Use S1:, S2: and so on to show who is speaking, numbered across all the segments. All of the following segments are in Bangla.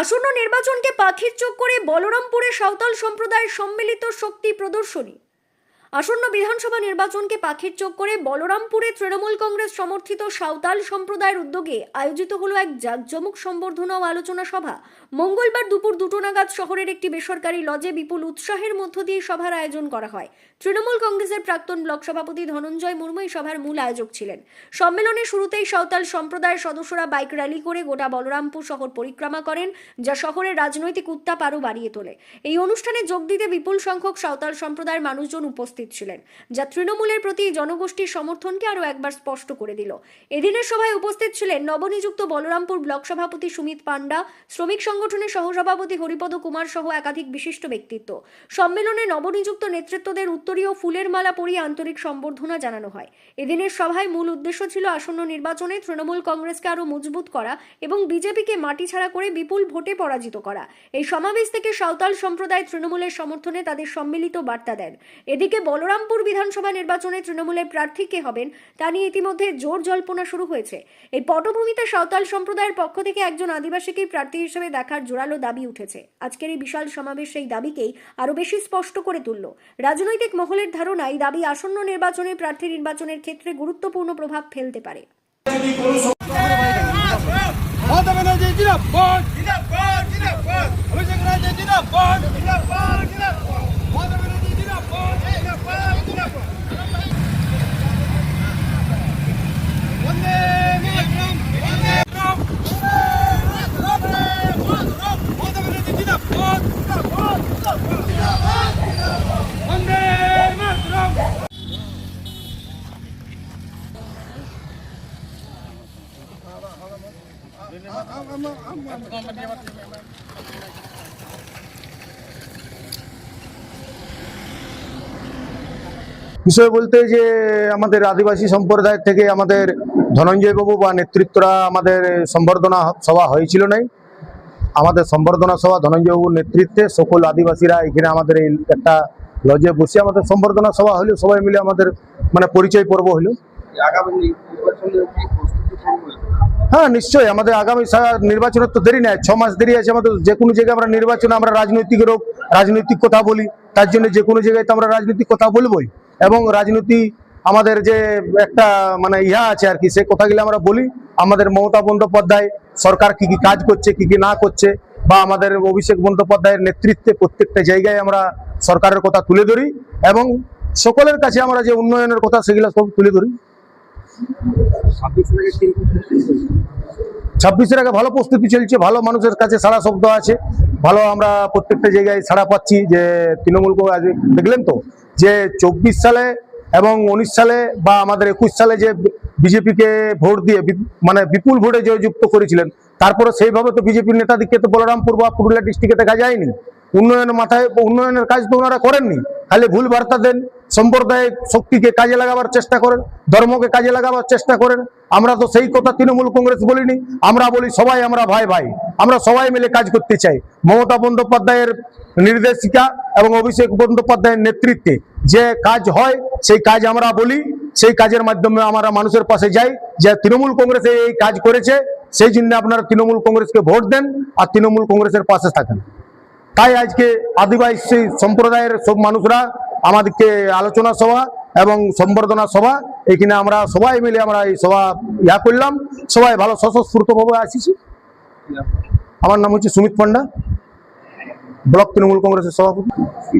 S1: আসন্ন নির্বাচনকে পাখির চোখ করে বলরামপুরে সাঁওতাল সম্প্রদায়ের সম্মিলিত শক্তি প্রদর্শনী। আসন্ন বিধানসভা নির্বাচনকে পাখির চোখ করে বলরামপুরে তৃণমূল কংগ্রেস সমর্থিত সাঁওতাল সম্প্রদায়ের উদ্যোগে আয়োজিত হলো এক জাঁকজমক সম্বর্ধনা ও আলোচনা সভা। মঙ্গলবার দুপুর দুটো নাগাদ শহরের একটি বেসরকারি লজে বিপুল উৎসাহের মধ্য দিয়ে সভার আয়োজন করা হয়। তৃণমূল কংগ্রেসের প্রাক্তন ব্লক সভাপতি ধনঞ্জয় মুর্মু এই সভার মূল আয়োজক ছিলেন। সম্মেলনের শুরুতেই সাঁওতাল সম্প্রদায়ের সদস্যরা বাইক র্যালি করে গোটা বলরামপুর শহর পরিক্রমা করেন, যা শহরের রাজনৈতিক উত্তাপ আরও বাড়িয়ে তোলে। এই অনুষ্ঠানে যোগ দিতে বিপুল সংখ্যক সাঁওতাল সম্প্রদায়ের মানুষজন উপস্থিত ছিলেন, যা তৃণমূলের প্রতি জনগোষ্ঠীর সমর্থনকে আরও একবার স্পষ্ট করে দিল। এদিনের সভায় উপস্থিত ছিলেন নবনিযুক্ত বলরামপুর ব্লক সভাপতি সুমিত পান্ডা শ্রমিক সংগঠনের সহসভাপতি হরিপদ কুমার সহ একাধিক বিশিষ্ট ব্যক্তিত্ব। সম্মেলনে নবনিযুক্ত নেতৃত্বদের উত্তরীয় ফুলের মালা পরিয়ে আন্তরিক সম্বর্ধনা জানানো হয়। এদিনের সভায় মূল উদ্দেশ্য ছিল আসন্ন নির্বাচনে তৃণমূল কংগ্রেসকে আরও মজবুত করা এবং বিজেপিকে মাটি ছাড়া করে বিপুল ভোটে পরাজিত করা। এই সমাবেশ থেকে সাঁওতাল সম্প্রদায় তৃণমূলের সমর্থনে তাদের সম্মিলিত বার্তা দেন। এদিকে বলরামপুর বিধানসভা নির্বাচনে তৃণমূলের প্রার্থী কে হবেন, তা নিয়ে ইতিমধ্যে জোর জল্পনা শুরু হয়েছে। এই পটভূমিতে সাঁওতাল সম্প্রদায়ের পক্ষ থেকে একজন আদিবাসীকেই প্রার্থী হিসেবে দেখার জোরালো দাবি উঠেছে। আজকের এই বিশাল সমাবেশ সেই দাবিকেই আরও বেশি স্পষ্ট করে তুলল। রাজনৈতিক মহলের ধারণা এই দাবি আসন্ন নির্বাচনে প্রার্থী নির্বাচনের ক্ষেত্রে গুরুত্বপূর্ণ প্রভাব ফেলতে পারে।
S2: বিষয় বলতে যে আমাদের আদিবাসী সম্প্রদায়ের থেকে আমাদের ধনঞ্জয় বাবু বা নেতৃত্বরা আমাদের সম্বর্ধনা সভা হয়েছিল নাই। আমাদের সম্বর্ধনা সভা ধনঞ্জয় বাবুর নেতৃত্বে সকল আদিবাসীরা এখানে আমাদের এই একটা লজে বসে আমাদের সম্বর্ধনা সভা হলো, সবাই মিলে আমাদের মানে পরিচয় পর্ব হলো। হ্যাঁ নিশ্চয়ই। আমাদের আগামী সা- নির্বাচনের তো দেরি নাই। ছ মাস দেরি আছে আমাদের। যে কোনো জায়গায় আমরা নির্বাচনে আমরা রাজনৈতিক রোগ রাজনৈতিক কথা বলি। তার জন্য যে কোনো জায়গায় তো আমরা রাজনৈতিক কথা বলবোই। এবং রাজনীতি আমাদের যে একটা মানে ইহা আছে আর কি সেই কথাগুলো আমরা বলি। আমাদের মমতা বন্দ্যোপাধ্যায় সরকার কি কি কাজ করছে, কি কি না করছে, বা আমাদের অভিষেক বন্দ্যোপাধ্যায়ের নেতৃত্বে প্রত্যেকটা জায়গায় আমরা সরকারের কথা তুলে ধরি। এবং সকলের কাছে আমরা যে উন্নয়নের কথা, সেগুলো সব তুলে ধরি। ছাব্বিশের আগে ভালো প্রস্তুতি চলছে, ভালো মানুষের কাছে সারা শব্দ আছে। ভালো আমরা প্রত্যেকটা জায়গায় সাড়া পাচ্ছি যে তৃণমূল দেখলেন তো, যে চব্বিশ সালে এবং উনিশ সালে বা আমাদের একুশ সালে যে বিজেপিকে ভোট দিয়ে মানে বিপুল ভোটে জয়যুক্ত করেছিলেন, তারপরে সেইভাবে তো বিজেপির নেতাদিকে তো বলরামপুর বা পুরুলিয়া ডিস্ট্রিক্টে দেখা যায়নি। উন্নয়নের মাথায়, উন্নয়নের কাজ তো ওনারা করেননি। খালি ভুল বার্তা দেন সম্প্রদায়িক শক্তিকে কাজে লাগাবার চেষ্টা করেন, ধর্মকে কাজে লাগাবার চেষ্টা করেন। আমরা তো সেই কথা তৃণমূল কংগ্রেস বলিনি, আমরা বলি সবাই আমরা ভাই ভাই, আমরা সবাই মিলে কাজ করতে চাই। মমতা বন্দ্যোপাধ্যায়ের নির্দেশিকা এবং অভিষেক বন্দ্যোপাধ্যায়ের নেতৃত্বে যে কাজ হয়, সেই কাজ আমরা বলি, সেই কাজের মাধ্যমে আমরা মানুষের পাশে যাই। যে তৃণমূল কংগ্রেসে এই কাজ করেছে, সেই জন্য আপনারা তৃণমূল কংগ্রেসকে ভোট দেন আর তৃণমূল কংগ্রেসের পাশে থাকেন। তাই আজকে আদিবাসী সম্প্রদায়ের সব মানুষরা আমাদেরকে আলোচনা সভা এবং সম্বর্ধনা সভা, এখানে আমরা সবাই মিলে আমরা এই সভা ইয়া করলাম। সবাই ভালো স্বতঃস্ফূর্তভাবে আসিছি। আমার নাম হচ্ছে সুমিত পান্ডা, ব্লক তৃণমূল কংগ্রেসের সভাপতি।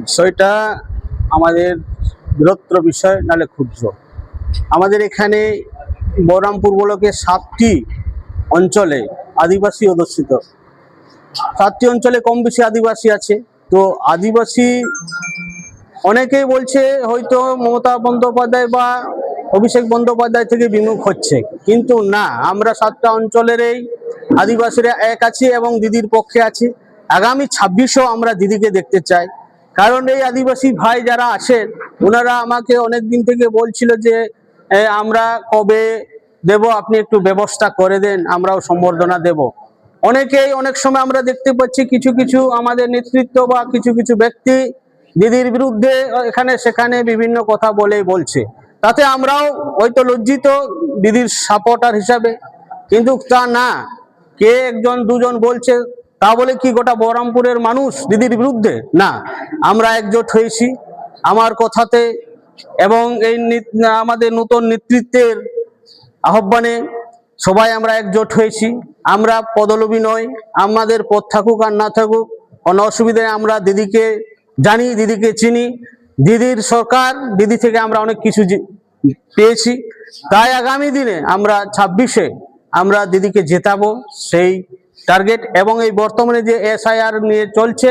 S3: বিষয়টা আমাদের বৃহত্তর বিষয় নালে ক্ষুদ্র। আমাদের এখানে বহরামপুর ব্লকের সাতটি অঞ্চলে আদিবাসী অধ্যুষিত সাতটি অঞ্চলে কম বেশি আদিবাসী আছে। তো আদিবাসী অনেকেই বলছে হয়তো মমতা বন্দ্যোপাধ্যায় বা অভিষেক বন্দ্যোপাধ্যায় থেকে বিমুখ হচ্ছে। কিন্তু না, আমরা সাতটা অঞ্চলেরই আদিবাসীরা এক আছি এবং দিদির পক্ষে আছি। আগামী ছাব্বিশও আমরা দিদিকে দেখতে চাই। কারণ এই আদিবাসী ভাই যারা আছেন ওনারা আমাকে অনেক দিন থেকে বলছিল যে আমরা কবে দেব? আপনি একটু ব্যবস্থা করে দেন, আমরাও সম্বর্ধনা দেব। অনেকেই অনেক সময় আমরা দেখতে পাচ্ছি কিছু কিছু আমাদের নেতৃত্ব বা কিছু কিছু ব্যক্তি দিদির বিরুদ্ধে এখানে সেখানে বিভিন্ন কথা বলে বলছে। তাতে আমরাও হয়তো লজ্জিত দিদির সাপোর্টার হিসাবে। কিন্তু তা না। কে একজন দুজন বলছে তা বলে কি গোটা বহরমপুরের মানুষ দিদির বিরুদ্ধে? না। আমরা একজোট হয়েছি। আমার কথাতে এবং এই আমাদের নতুন নেতৃত্বের আহ্বানে সবাই আমরা একজোট হয়েছি। আমরা পদলবী নয় আমাদের পথ থাকুক আর না থাকুক, কোনো অসুবিধায় আমরা দিদিকে জানি, দিদিকে চিনি। দিদির সরকার, দিদি থেকে আমরা অনেক কিছু পেয়েছি। তাই আগামী দিনে আমরা ছাব্বিশে আমরা দিদিকে জেতাবো সেই টার্গেট এবং এই বর্তমানে যে এসআইআর নিয়ে চলছে,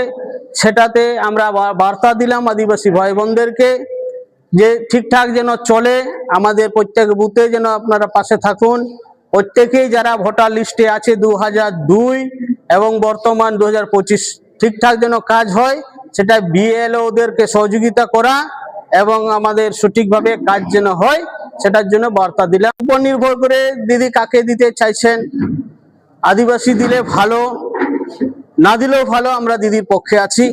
S3: সেটাতে আমরা বার্তা দিলাম আদিবাসী ভাই বোনদেরকে যে ঠিকঠাক যেন চলে, আমাদের প্রত্যেক বুথে যেন আপনারা পাশে থাকুন। প্রত্যেকেই যারা ভোটার লিস্টে আছে দু হাজার দুই এবং বর্তমান দু হাজার পঁচিশ, ঠিকঠাক যেন কাজ হয়। সেটা বিএলওদেরকে সহযোগিতা করা এবং আমাদের সঠিকভাবে কাজ যেন হয়, সেটার জন্য বার্তা দিলাম। উপর নির্ভর করে দিদি কাকে দিতে চাইছেন, আদিবাসী দিলে ভালো, না দিলেও ভালো, আমরা দিদির পক্ষে আছি।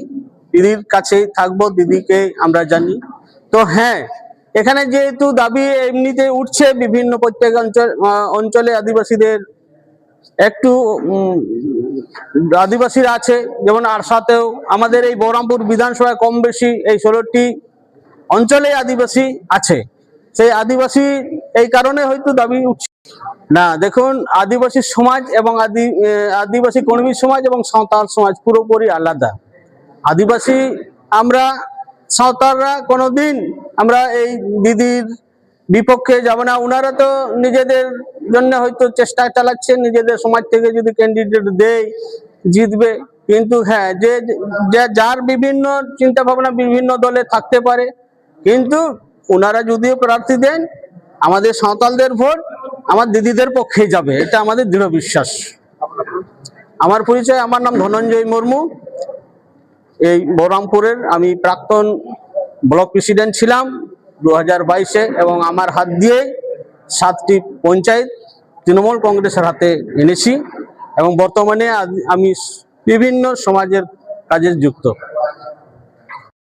S3: দিদির কাছেই থাকব, দিদিকে আমরা জানি। তো হ্যাঁ এখানে যেহেতু দাবি এমনিতে উঠছে বিভিন্ন প্রত্যেক অঞ্চল অঞ্চলে আদিবাসীদের একটু আদিবাসীরা আছে, যেমন আরসাতেও আমাদের এই বহরমপুর বিধানসভায় কম বেশি এই ষোলোটি অঞ্চলে আদিবাসী আছে। সেই আদিবাসী এই কারণে হয়তো দাবি উঠছে। না, দেখুন, আদিবাসী সমাজ এবং আদি আদিবাসী কর্মী সমাজ এবং সাঁওতাল সমাজ পুরোপুরি আলাদা। আদিবাসী, আমরা সাঁওতালরা কোনোদিন আমরা এই দিদির বিপক্ষে যাব না। ওনারা তো নিজেদের জন্য হয়তো চেষ্টা চালাচ্ছেন নিজেদের সমাজ থেকে যদি ক্যান্ডিডেট দেয়, জিতবে। কিন্তু হ্যাঁ যে যার বিভিন্ন চিন্তা ভাবনা বিভিন্ন দলে থাকতে পারে, কিন্তু ওনারা যদিও প্রার্থী দেন, আমাদের সাঁওতালদের ভোট আমার দিদিদের পক্ষেই যাবে, এটা আমাদের দৃঢ় বিশ্বাস। আমার পরিচয়, আমার নাম ধনঞ্জয় মুর্মু। এই বহরমপুরের আমি প্রাক্তন ব্লক প্রেসিডেন্ট ছিলাম। দু হাজার এবং আমার হাত দিয়ে সাতটি পঞ্চায়েত তৃণমূল কংগ্রেসের হাতে এনেছি এবং বর্তমানে আমি বিভিন্ন সমাজের কাজে যুক্ত।